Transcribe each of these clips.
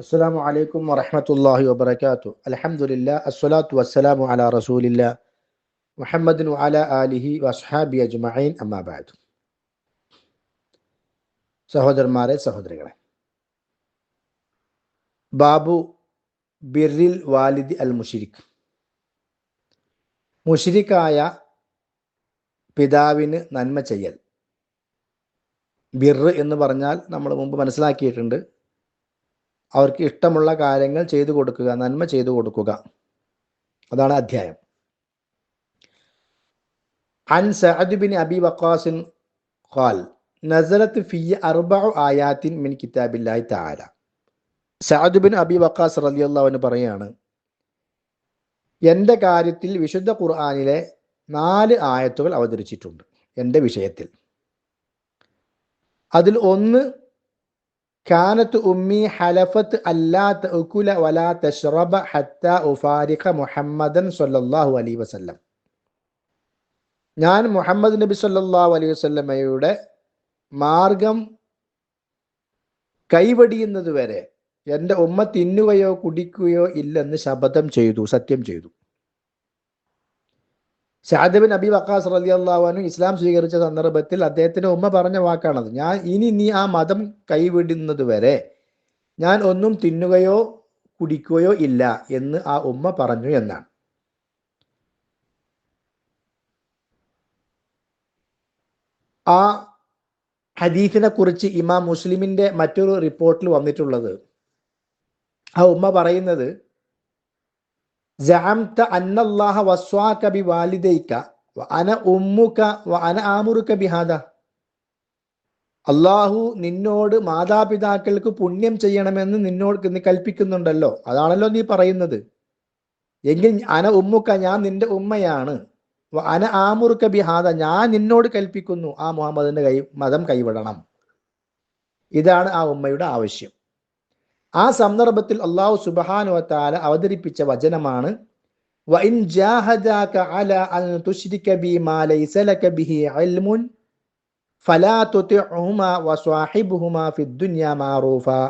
അസ്സലാമു അലൈക്കും വറഹമത്തല്ലാഹി വബർക്കാത്തു അലഹമുല്ല അസ്സലാത്തു വസ്സലാമു അല റസൂലില്ല മുഹമ്മദ് അല അലിഹി വസ്ഹാബി അജ്മഅീൻ അമ്മാബാദ് സഹോദരന്മാരെ സഹോദരികളെ ബാബു ബിറിൽ വാലിദ് അൽ മുഷിരിഖ് മുഷിരിഖായ പിതാവിന് നന്മ ചെയ്യൽ. ബിർ എന്ന് പറഞ്ഞാൽ നമ്മൾ മുമ്പ് മനസ്സിലാക്കിയിട്ടുണ്ട്. അവർക്ക് ഇഷ്ടമുള്ള കാര്യങ്ങൾ ചെയ്തു കൊടുക്കുക നന്മ ചെയ്തു കൊടുക്കുക അതാണ് അധ്യായം عن سعد بن أبي وقاص قال نزلت في أربع آيات من كتاب الله تعالى സഅദ് ബിൻ അബി വക്കാസ് റളിയല്ലാഹു പറയാണ് എൻ്റെ കാര്യത്തിൽ വിശുദ്ധ ഖുർആനിലെ നാല് ആയത്തുകൾ അവതരിച്ചിട്ടുണ്ട് എൻ്റെ വിഷയത്തിൽ അതിൽ ഒന്ന് കാനത്ത് ഉമ്മി ഹലഫത്ത് അല്ലാ തഅകുല വലാ തശ്റബ ഹത്താ ഉഫാരിഖ മുഹമ്മദൻ സല്ലല്ലാഹു അലൈഹി വസല്ലം. ഞാൻ മുഹമ്മദ് നബി സല്ലല്ലാഹു അലൈഹി വസല്ലമയുടെ മാർഗം കൈവടിയുന്നത് വരെ എന്റെ ഉമ്മ തിന്നുകയോ കുടിക്കുകയോ ഇല്ലെന്ന് ശപഥം ചെയ്തു സത്യം ചെയ്തു. ഷാദബിൻ അബി വക്കാസ് റലി അള്ളാഹുനു ഇസ്ലാം സ്വീകരിച്ച സന്ദർഭത്തിൽ അദ്ദേഹത്തിന്റെ ഉമ്മ പറഞ്ഞ വാക്കാണത്. ഞാൻ ഇനി നീ ആ മതം കൈവിടുന്നത് വരെ ഞാൻ ഒന്നും തിന്നുകയോ കുടിക്കുകയോ ഇല്ല എന്ന് ആ ഉമ്മ പറഞ്ഞു എന്നാണ്. ആ ഹദീഫിനെ കുറിച്ച് ഇമാം മുസ്ലിമിന്റെ മറ്റൊരു റിപ്പോർട്ടിൽ വന്നിട്ടുള്ളത്. ആ ഉമ്മ പറയുന്നത് ജഅംത അന്നല്ലാഹ വസ്വാക بوالديك വഅന ഉമ്മുക വഅന ആമുറുക ബിഹാദ അള്ളാഹു നിന്നോട് മാതാപിതാക്കൾക്ക് പുണ്യം ചെയ്യണമെന്ന് നിന്നോട് നീ കൽപ്പിക്കുന്നുണ്ടല്ലോ. അതാണല്ലോ നീ പറയുന്നത്. എങ്കിൽ അന ഉമ്മുക്ക ഞാൻ നിന്റെ ഉമ്മയാണ്. അന ആമുറുക്ക ബിഹാദ ഞാൻ നിന്നോട് കൽപ്പിക്കുന്നു. ആ മുഹമ്മദിന്റെ കൈ മതം കൈവിടണം. ഇതാണ് ആ ഉമ്മയുടെ ആവശ്യം. ആ സന്ദർഭത്തിൽ അള്ളാഹു സുബാനു താല അവതരിപ്പിച്ച വചനമാണ് وإن جاهداك على أن تشرك بي ما ليس لك به علم فلا تطعهما وصاحبهما في الدنيا معروفا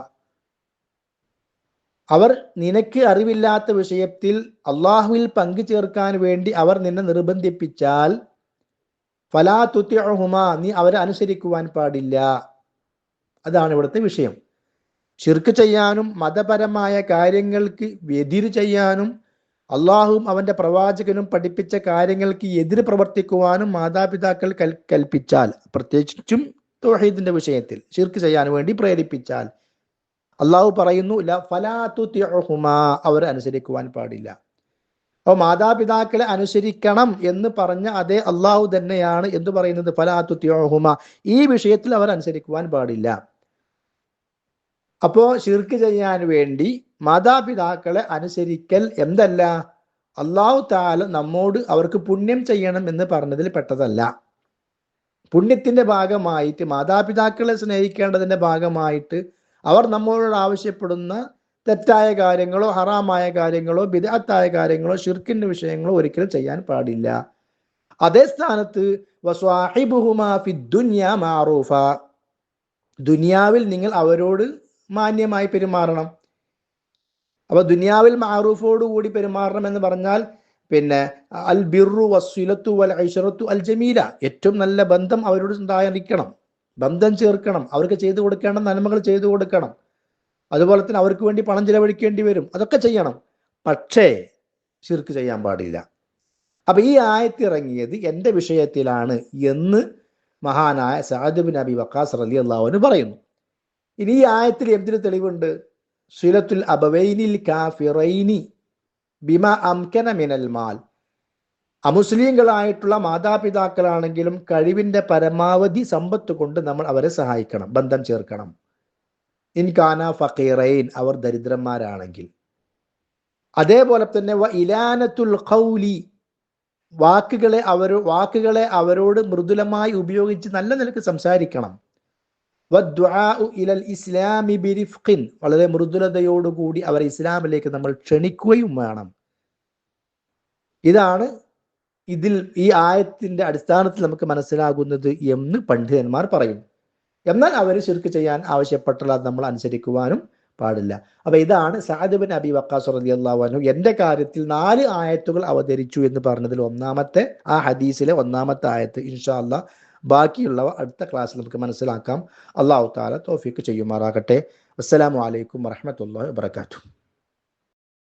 അവർ നിനക്ക് അറിവില്ലാത്ത വിഷയത്തിൽ അള്ളാഹുവിൽ പങ്കു ചേർക്കാൻ വേണ്ടി അവർ നിന്നെ നിർബന്ധിപ്പിച്ചാൽ ഫലാ തുത്യഹുമ നീ അവരെ അനുസരിക്കുവാൻ പാടില്ല അതാണ് ഇവിടുത്തെ വിഷയം ഷിർക്ക് ചെയ്യാനും മതപരമായ കാര്യങ്ങൾക്ക് എതിര് ചെയ്യാനും അള്ളാഹുവും അവന്റെ പ്രവാചകനും പഠിപ്പിച്ച കാര്യങ്ങൾക്ക് എതിര് പ്രവർത്തിക്കുവാനും മാതാപിതാക്കൾ കൽ കൽപ്പിച്ചാൽ പ്രത്യേകിച്ചും തോഹീദിന്റെ വിഷയത്തിൽ ഷിർക്ക് ചെയ്യാൻ വേണ്ടി പ്രേരിപ്പിച്ചാൽ അള്ളാഹു പറയുന്നു ഫലാത്തുഹുമ അവരെ അനുസരിക്കുവാൻ പാടില്ല. അപ്പോൾ മാതാപിതാക്കളെ അനുസരിക്കണം എന്ന് പറഞ്ഞ അതേ അള്ളാഹു തന്നെയാണ് എന്ന് പറയുന്നത്? ഫലാത്തുഹുമ ഈ വിഷയത്തിൽ അവർ അനുസരിക്കുവാൻ പാടില്ല. അപ്പോ ശിർക്ക് ചെയ്യാൻ വേണ്ടി മാതാപിതാക്കളെ അനുസരിക്കൽ എന്തല്ല? അള്ളാഹു താല നമ്മോട് അവർക്ക് പുണ്യം ചെയ്യണം എന്ന് പറഞ്ഞതിൽ പെട്ടതല്ല. പുണ്യത്തിന്റെ ഭാഗമായിട്ട് മാതാപിതാക്കളെ സ്നേഹിക്കേണ്ടതിന്റെ ഭാഗമായിട്ട് അവർ നമ്മളോട് ആവശ്യപ്പെടുന്ന തെറ്റായ കാര്യങ്ങളോ ഹറാമായ കാര്യങ്ങളോ ബിദാത്തായ കാര്യങ്ങളോ ഷിർക്കിന്റെ വിഷയങ്ങളോ ഒരിക്കലും ചെയ്യാൻ പാടില്ല. അതേ സ്ഥാനത്ത് ദുനിയാവിൽ നിങ്ങൾ അവരോട് മാന്യമായി പെരുമാറണം. അപ്പൊ ദുനിയാവിൽ മാറൂഫോടുകൂടി പെരുമാറണം എന്ന് പറഞ്ഞാൽ പിന്നെ അൽ ബിറു വസ്സുലത്തു വൽ ഐഷറത്തു അൽ ജമീല. ഏറ്റവും നല്ല ബന്ധം അവരോട് ഉണ്ടായിരിക്കണം. ബന്ധം ചേർക്കണം. അവർക്ക് ചെയ്തു കൊടുക്കേണ്ട നന്മകൾ ചെയ്തു കൊടുക്കണം. അതുപോലെ തന്നെ അവർക്ക് വേണ്ടി പണം ചിലവഴിക്കേണ്ടി വരും. അതൊക്കെ ചെയ്യണം. പക്ഷേ ശിർക്ക് ചെയ്യാൻ പാടില്ല. അപ്പൊ ഈ ആയത്തിറങ്ങിയത് എന്റെ വിഷയത്തിലാണ് എന്ന് മഹാനായ സഹദബിൻ അബി വക്കാസ് റലി അള്ളാഹുവിന് പറയുന്നു. ഇനി ഈ ആയത്തിൽ എന്തിനു തെളിവുണ്ട്? സുലത്തുൽ അബവൈനിൽ കാഫിറൈനി ബിമ അംകന മിനൽ മാൽ. അമുസ്ലിങ്ങളായിട്ടുള്ള മാതാപിതാക്കളാണെങ്കിലും കഴിവിന്റെ പരമാവധി സമ്പത്ത് കൊണ്ട് നമ്മൾ അവരെ സഹായിക്കണം ബന്ധം ചേർക്കണം. ഇൻകാന ഫക്കീറൈൻ അവർ ദരിദ്രന്മാരാണെങ്കിൽ. അതേപോലെ തന്നെ ഇലാനത്തുൽ ഖൗലി വാക്കുകളെ അവർ വാക്കുകളെ അവരോട് മൃദുലമായി ഉപയോഗിച്ച് നല്ല നിലയ്ക്ക് സംസാരിക്കണം. ഇലൽ ഇസ്ലാമി വളരെ മൃദുലതയോടുകൂടി അവർ ഇസ്ലാമിലേക്ക് നമ്മൾ ക്ഷണിക്കുകയും വേണം. ഇതാണ് ഇതിൽ ഈ ആയത്തിന്റെ അടിസ്ഥാനത്തിൽ നമുക്ക് മനസ്സിലാകുന്നത് എന്ന് പണ്ഡിതന്മാർ പറയും. എന്നാൽ അവർ ശിർക്ക് ചെയ്യാൻ ആവശ്യപ്പെട്ടുള്ള നമ്മൾ അനുസരിക്കുവാനും പാടില്ല. അപ്പൊ ഇതാണ് സഅദ് ബിൻ അബി വക്കാസ് റളിയല്ലാഹു അൻഹു എന്റെ കാര്യത്തിൽ നാല് ആയത്തുകൾ അവതരിച്ചു എന്ന് പറഞ്ഞതിൽ ഒന്നാമത്തെ ആ ഹദീസിലെ ഒന്നാമത്തെ ആയത്ത്. ഇൻഷാ അല്ലാ ബാക്കിയുള്ളവ അടുത്ത ക്ലാസ്സിൽ നമുക്ക് മനസ്സിലാക്കാം. അള്ളാഹു താല തോഫിക്ക് ചെയ്യുമാറാകട്ടെ. അസ്സലാമു അലൈക്കും വറഹ്മത്തുള്ളാഹി വബറകാതുഹു.